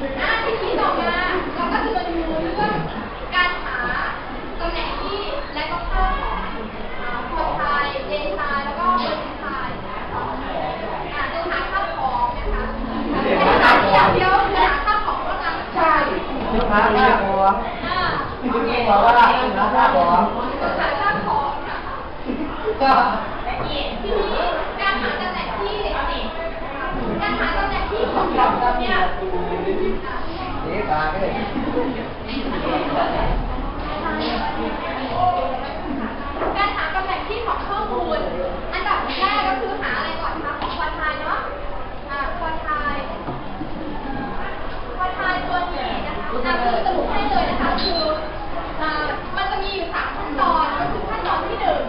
ที่คิดออมาเราก็คืมาดูเรื่องการหาตำแหน่งที่และก็ค่าของคนไทยเดนไแล้วก็คนไทยอ่านหาาของนะคะแต่เดี๋เดี๋ยวหาาของก็นำใช่น้าน้าน้าน้าก็ การหาตำแหน่งที่ของข้อมูล อันดับแรกก็คือหาอะไรก่อนคะของควอไทายเนาะอ่าควอไทายควอไทายตัวนี้นะคะอ่าคือสรุปให้เลยนะคะคืออ่ามันจะมีอยู่สามขั้นตอนก็คือขั้นตอนที่หนึ่ง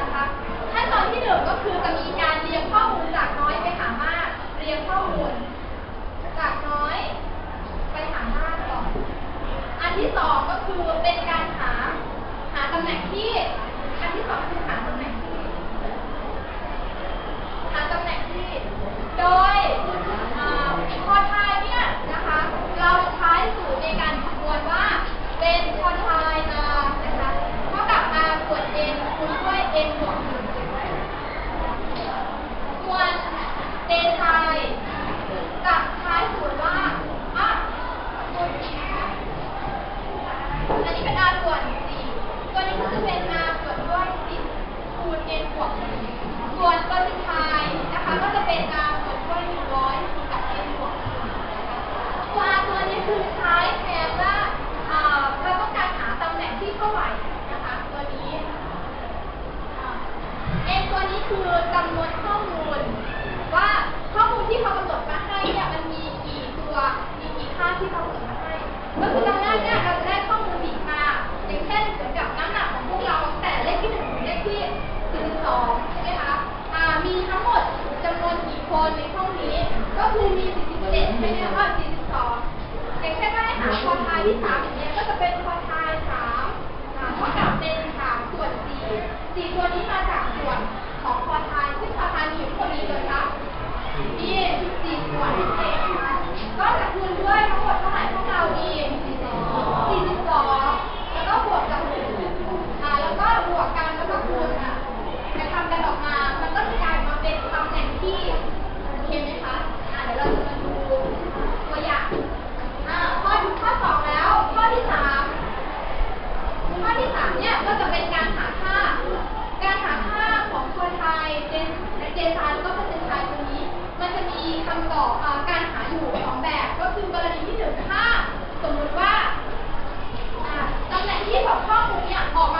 นะคะขั้นตอนที่หนึ่งก็คือจะมีการเรียงข้อมูลจากน้อยไปหามาก เรียงข้อมูล จากน้อย ไปหามากก่อน อันที่สองก็คือเป็นการหา หาตำแหน่งที่ อันที่สองคือหาตำแหน่งที่ หาตำแหน่งที่ โดยคอทายเนี่ยนะคะ เราใช้สูตรในการคำนวณว่า เป็นคอทายนานะคะเท่ากับ r ส่วน n คูณด้วย n บวกหนึ่ส่วนเดทาย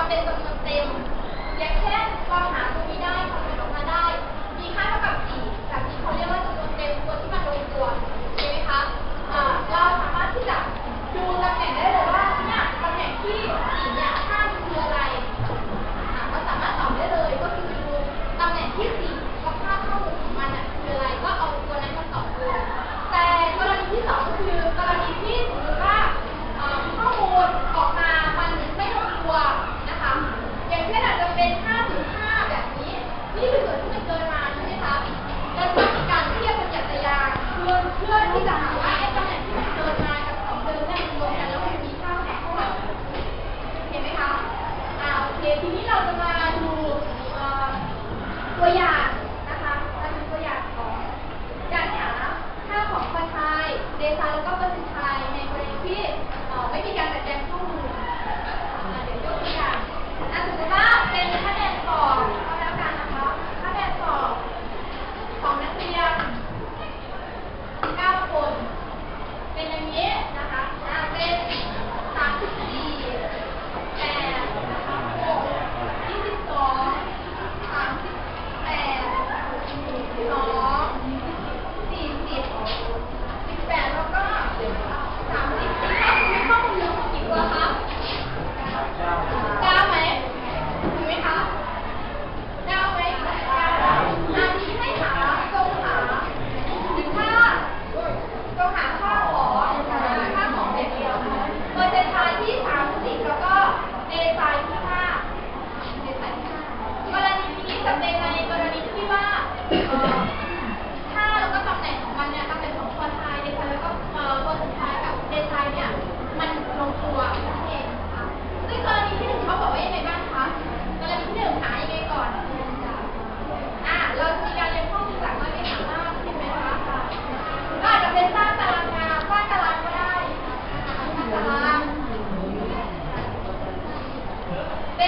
contento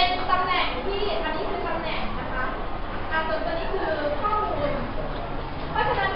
เป็นตำแหน่งที่อันนี้คือตำแหน่งนะคะอ่าส่วนตัวนี้คือข้อมูล เพราะฉะนั้น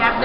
วิแอปไ